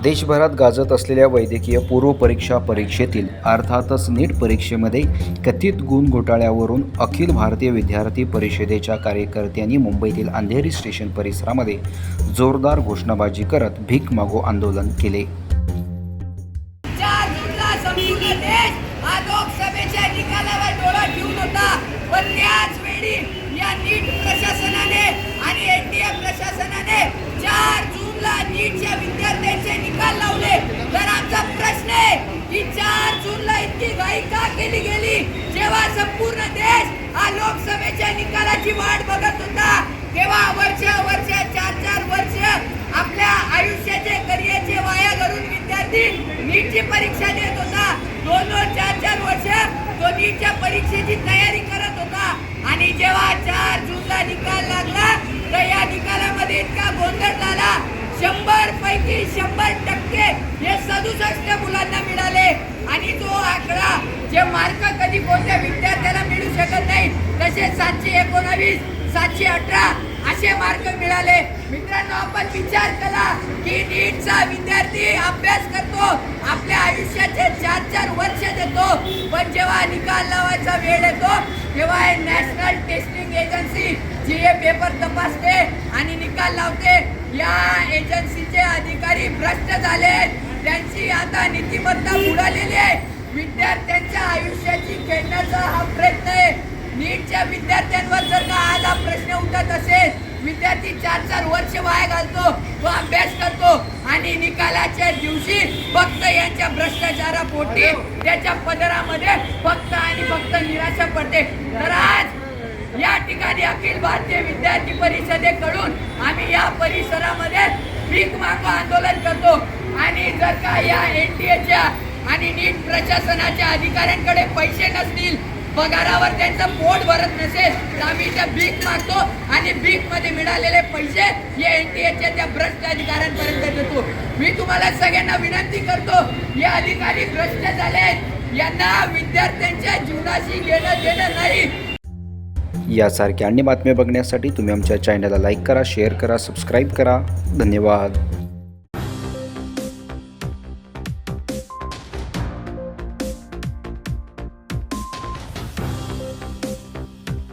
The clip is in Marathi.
देशभरात गाजत असलेल्या वैद्यकीय पूर्वपरीक्षा परीक्षेतील अर्थातच नीट परीक्षेमध्ये कथित गुण घोटाळ्यावरून अखिल भारतीय विद्यार्थी परिषदेच्या कार्यकर्त्यांनी मुंबईतील अंधेरी स्टेशन परिसरामध्ये जोरदार घोषणाबाजी करत भीक मागो आंदोलन केले. संपूर्ण देश हा लोकसभेच्या निकालाची वाट बघत होता. तेव्हा वर्ष वर्ष चार चार वर्ष आपल्या आयुष्याचे करिअरचे वाया घालून विद्यार्थी नीटची परीक्षा देत होता. दोन दोन चार चार वर्ष तो नीटच्या परीक्षेची तयारी करत होता. आणि जेव्हा चार जूनला निकाल लागला तर या निकालामध्ये इतका गोंधळ झाला. शंभर पैकी शंभर टक्के हे सदुसष्ट मुलांना मिळाले आणि तो आकडा जे मार्क कधी कोणत्या विद्यार्थ्याला मिळू शकत नाही तसे सातशे एकोणावीस सातशे अठरा असे मार्क मिळाले. मित्रांनो आपण विचार केला की नीटचा विद्यार्थी अभ्यास करतो आपल्या आयुष्याचे चार चार वर्ष देतो पण जेव्हा निकाल लावायचा वेळ येतो तेव्हा हे नॅशनल टेस्टिंग एजन्सी जी हे पेपर तपासते आणि निकाल लावते या एजन्सीचे अधिकारी भ्रष्ट झाले. त्यांची आता नीतिमत्ता बुडालेली आहे विद्यार्थ्यांच्या आयुष्याची खेळण्याचा हा प्रयत्न आहे नीटच्या विद्यार्थ्यांवर जर का आज हा प्रश्न उठत असेल विद्यार्थी चार चार वर्ष वाया घालतो तो अभ्यास करतो आणि निकालाच्या दिवशी फक्त यांच्या भ्रष्टाचारापोटी त्याच्या पदरामध्ये फक्त आणि फक्त निराशा पडते. तर आज या ठिकाणी अखिल भारतीय विद्यार्थी परिषदेकडून आम्ही या परिसरामध्ये भीक मागो आंदोलन करतो. आणि जर का या एनडीएच्या आणि नीट प्रशासनाच्या अधिकाऱ्यांकडे पैसे नसतील पगारावर त्यांचं पोट भरत नसेल तर आम्ही त्या भीक मागतो आणि भीकमध्ये मिळालेले पैसे हे एनडीएच्या त्या भ्रष्ट अधिकाऱ्यांपर्यंत देतो. मी तुम्हाला सगळ्यांना विनंती करतो हे अधिकारी भ्रष्ट झाले आहेत. यांना विद्यार्थ्यांच्या जीवनाशी घेणं देणं नाही. यासारख्या अन्य बातम्या बघण्यासाठी तुम्ही आमच्या चॅनलला लाईक करा शेअर करा सबस्क्राईब करा. धन्यवाद.